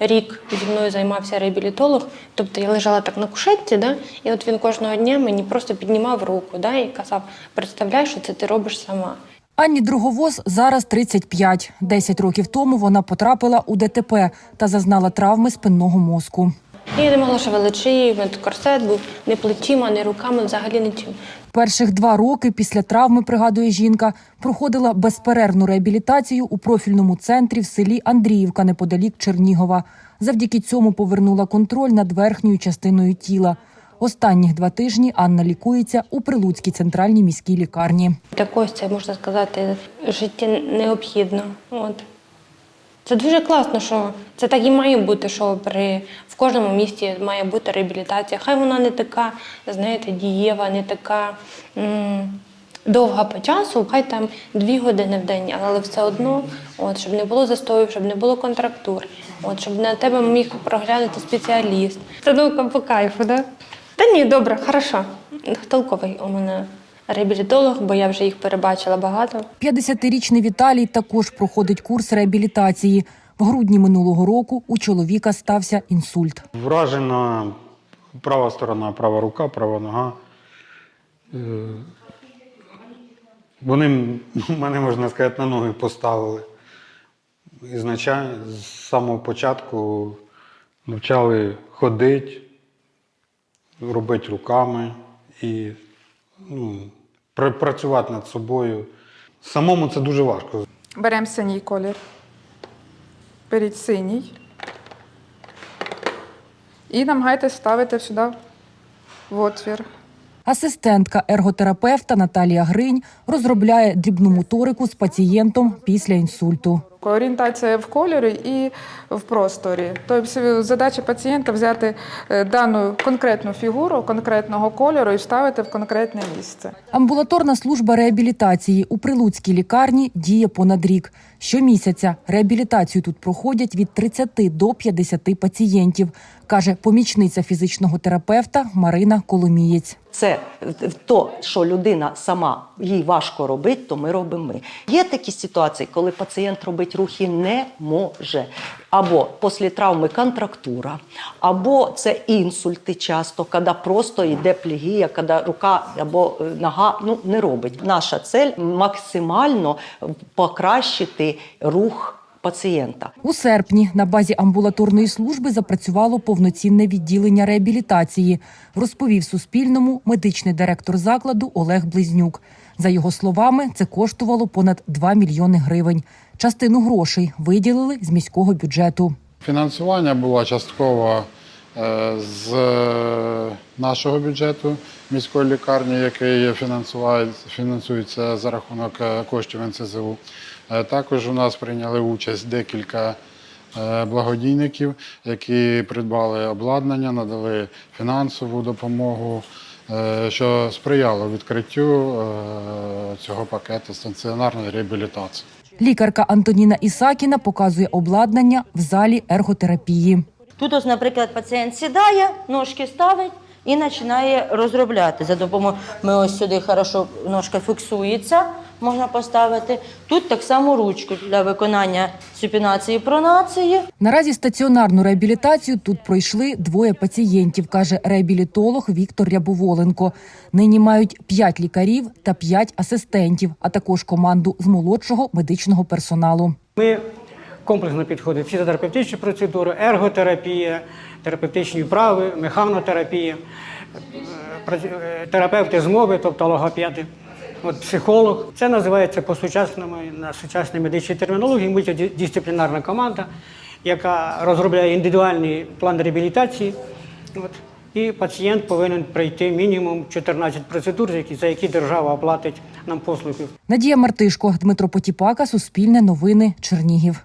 рік зі мною займався реабілітолог. Тобто я лежала так на кушетці, да? і от він кожного дня мені просто піднімав руку да? і казав: представляй, що це ти робиш сама. Анні Друговоз зараз 35. Десять років тому вона потрапила у ДТП та зазнала травми спинного мозку. Я не могла шевелити шиї, корсет був не плечима, не руками, взагалі нічим. Перших два роки після травми, пригадує жінка, проходила безперервну реабілітацію у профільному центрі в селі Андріївка неподалік Чернігова. Завдяки цьому повернула контроль над верхньою частиною тіла. Останніх два тижні Анна лікується у Прилуцькій центральній міській лікарні. Для це можна сказати життя необхідно. От. Це дуже класно, що це так і має бути, що при в кожному місті має бути реабілітація. Хай вона не така, знаєте, дієва, не така м, довга по часу, хай там дві години в день, але все одно, от, щоб не було застоїв, щоб не було контрактур, от, щоб на тебе міг проглянути спеціаліст. Це наука по кайфу, да? Та ні, добре, хорошо. Толковий у мене реабілітолог, бо я вже їх перебачила багато. 50-річний Віталій також проходить курс реабілітації. В грудні минулого року у чоловіка стався інсульт. Вражена права сторона, права рука, права нога. Е, Вони мене, можна сказати, на ноги поставили. Ізначально, з самого початку навчали ходити, робити руками і ну, працювати над собою. Самому це дуже важко. Беремо синій колір. Беріть синій. І намагайтесь ставити сюди в отвір. Асистентка ерготерапевта Наталія Гринь розробляє дрібну моторику з пацієнтом після інсульту. Орієнтація в кольорі і в просторі. Тобто задача пацієнта взяти е, дану конкретну фігуру конкретного кольору і вставити в конкретне місце. Амбулаторна служба реабілітації у Прилуцькій лікарні діє понад рік. Щомісяця реабілітацію тут проходять від 30 до 50 пацієнтів, каже помічниця фізичного терапевта Марина Коломієць. Це то, що людина сама їй важко робити, то ми робимо ми. Є такі ситуації, коли пацієнт робить рухи не може. Або після травми контрактура, або це інсульти часто, коли просто йде плігія, коли рука або е, нога ну, не робить. Наша цель максимально покращити рух пацієнта. У серпні на базі амбулаторної служби запрацювало повноцінне відділення реабілітації, розповів Суспільному медичний директор закладу Олег Близнюк. За його словами, це коштувало понад 2 мільйони гривень. Частину грошей виділили з міського бюджету. Фінансування було частково е, з е, нашого бюджету міської лікарні, який фінансує- фінансується за рахунок е, коштів НСЗУ. Також у нас прийняли участь декілька е, благодійників, які придбали обладнання, надали фінансову допомогу, е, що сприяло відкриттю е, цього пакету стаціонарної реабілітації. Лікарка Антоніна Ісакіна показує обладнання в залі ерготерапії. Тут, ось, наприклад, пацієнт сідає, ножки ставить і починає розробляти. За допомогою ми ось сюди хорошо ножка фіксується, можна поставити. Тут так само ручку для виконання супінації пронації. Наразі стаціонарну реабілітацію тут пройшли двоє пацієнтів, каже реабілітолог Віктор Рябоволенко. Нині мають п'ять лікарів та п'ять асистентів, а також команду з молодшого медичного персоналу. Ми комплексно підходимо фізіотерапевтичні процедури, ерготерапія, терапевтичні вправи, механотерапія, е, е, терапевти з мови, тобто логопеди, от психолог. Це називається по сучасному на сучасній медичній термінології мультидисциплінарна команда, яка розробляє індивідуальний план реабілітації. От. І пацієнт повинен пройти мінімум 14 процедур, за які- держава оплатить нам послуги. Надія Мартишко, Дмитро Потіпака, Суспільне новини, Чернігів.